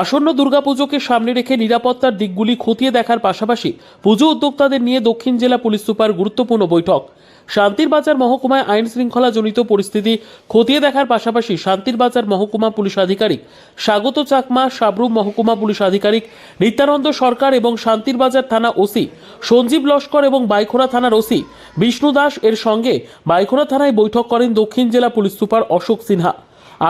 আসন্ন দুর্গাপুজোকে সামনে রেখে নিরাপত্তার দিকগুলি খতিয়ে দেখার পাশাপাশি পুজো উদ্যোক্তাদের নিয়ে দক্ষিণ জেলা পুলিশ সুপার গুরুত্বপূর্ণ বৈঠক। শান্তির বাজার মহকুমায় আইন শৃঙ্খলা জনিত পরিস্থিতি খতিয়ে দেখার পাশাপাশি শান্তির বাজার মহকুমা পুলিশ আধিকারিক স্বাগত চাকমা, সাবরুম মহকুমা পুলিশ আধিকারিক নিত্যানন্দ সরকার এবং শান্তির বাজার থানা ওসি সঞ্জীব লস্কর এবং বাইখোরা থানার ওসি বিষ্ণু দাস এর সঙ্গে বাইখোরা থানায় বৈঠক করেন দক্ষিণ জেলা পুলিশ সুপার অশোক সিনহা।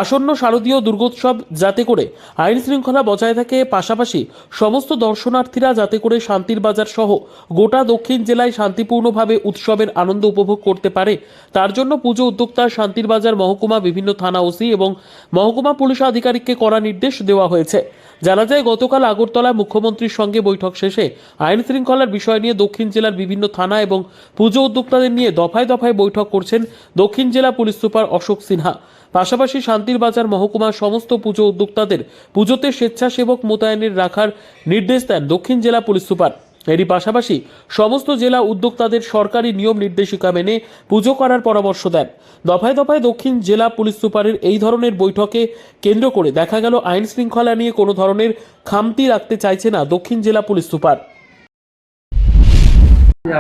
আসন্ন শারদীয় দুর্গোৎসব যাতে করে আইন শৃঙ্খলা বজায় থাকে, পাশাপাশি সমস্ত দর্শনার্থীরা যাতে করে শান্তির বাজার সহ গোটা দক্ষিণ জেলায় শান্তিপূর্ণভাবে উৎসবের আনন্দ উপভোগ করতে পারে, তার জন্য পুজো উদ্যোক্তা শান্তির বাজার মহকুমা বিভিন্ন থানা ওসি এবং মহকুমা পুলিশ আধিকারিককে করা নির্দেশ দেওয়া হয়েছে। জানা যায়, গতকাল আগরতলায় মুখ্যমন্ত্রীর সঙ্গে বৈঠক শেষে আইন শৃঙ্খলার বিষয় নিয়ে দক্ষিণ জেলার বিভিন্ন থানা এবং পুজো উদ্যোক্তাদের নিয়ে দফায় দফায় বৈঠক করছেন দক্ষিণ জেলা পুলিশ সুপার অশোক সিনহা। পাশাপাশি শান্তির বাজার মহকুমার সমস্ত পুজো উদ্যোক্তাদের পুজোতে স্বেচ্ছাসেবক মোতায়েনের রাখার নির্দেশ দেন দক্ষিণ জেলা পুলিশ সুপার। এরই পাশাপাশি সমস্ত জেলা উদ্যোক্তাদের সরকারি নিয়ম নির্দেশিকা মেনে পুজো করার পরামর্শ দেন। দফায় দফায় দক্ষিণ জেলা পুলিশ সুপারের এই ধরনের বৈঠকে কেন্দ্র করে দেখা গেল আইন শৃঙ্খলা নিয়ে কোনো ধরনের খামতি রাখতে চাইছে না দক্ষিণ জেলা পুলিশ সুপার।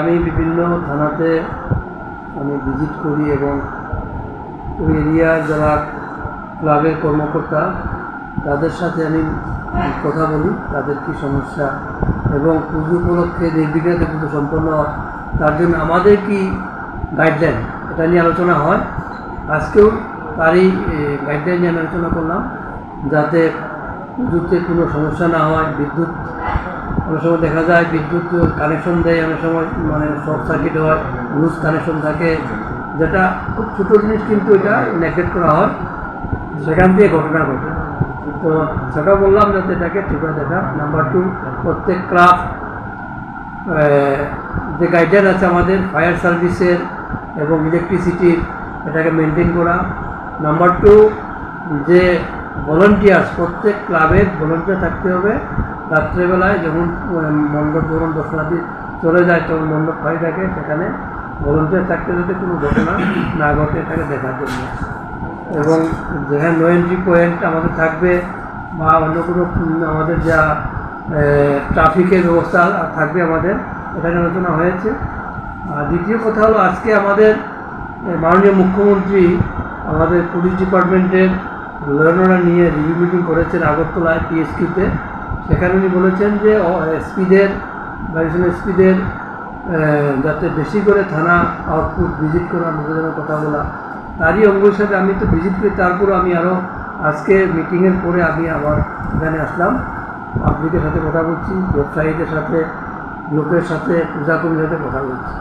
আমি বিভিন্ন থানাতে আমি ভিজিট করি এবং ওই এরিয়ার যারা ক্লাবের কর্মকর্তা তাদের সাথে আমি কথা বলি, তাদের কি সমস্যা, এবং পুজো উপলক্ষে নির্বিঘ্নে পুজো সম্পন্ন তার জন্য আমাদের কি গাইডলাইন এটা নিয়ে আলোচনা হয়। আজকেও তারই গাইডলাইন নিয়ে আলোচনা করলাম, যাতে পুজোতে কোনো সমস্যা না হয়, বিদ্যুৎ, অনেক সময় দেখা যায় বিদ্যুৎ কানেকশন দেয়, অনেক সময় মানে শর্ট সার্কিট হয় লুজ কানেকশন থাকে, যেটা খুব ছোটো জিনিস কিন্তু এটা নেগলেক্ট করা হয়, সেখান দিয়ে ঘটনা ঘটে। তো সেটা বললাম যাতে এটাকে ঠিক দেখা নাম্বার টু প্রত্যেক ক্লাব যে গাইডলাইন আছে আমাদের ফায়ার সার্ভিসের এবং ইলেকট্রিসিটির এটাকে মেনটেন করা। নাম্বার টু যে ভলেন্টিয়ার্স প্রত্যেক ক্লাবের ভলেন্টিয়ার থাকতে হবে। রাত্রেবেলায় যখন মণ্ডপ যখন দর্শনার্থী চলে যায়, তখন মণ্ডপ খালি থাকে, সেখানে ভলেন্টিয়ার থাকতে যাতে কোনো ঘটনা না ঘটে থাকে দেখার জন্য। এবং যেখানে নো এন্ট্রি পয়েন্ট আমাদের থাকবে বা অন্য কোনো আমাদের যা ট্রাফিকের ব্যবস্থা থাকবে আমাদের, এখানে আলোচনা হয়েছে। আর দ্বিতীয় কথা হলো আজকে আমাদের মাননীয় মুখ্যমন্ত্রী আমাদের পুলিশ ডিপার্টমেন্টের লড়ানোরা নিয়ে রিভিউ মিটিং করেছেন আগরতলায় পিএসকিউতে সেখানে উনি বলেছেন যে এসপিদের ব্যারিসন এসপিদের যাতে বেশি করে থানা আউটপুট ভিজিট করা নিজেদের কথা বলা। তারই অঙ্গ হিসাবে আমি তো ভিজিট করি তারপর আমি আরও আজকে মিটিংয়ের পরে আমি আবার এখানে আসলাম। পাবলিকের সাথে কথা বলছি ব্যবসায়ীদের সাথে, লোকের সাথে, পূজা কর্মীর সাথে কথা বলছি।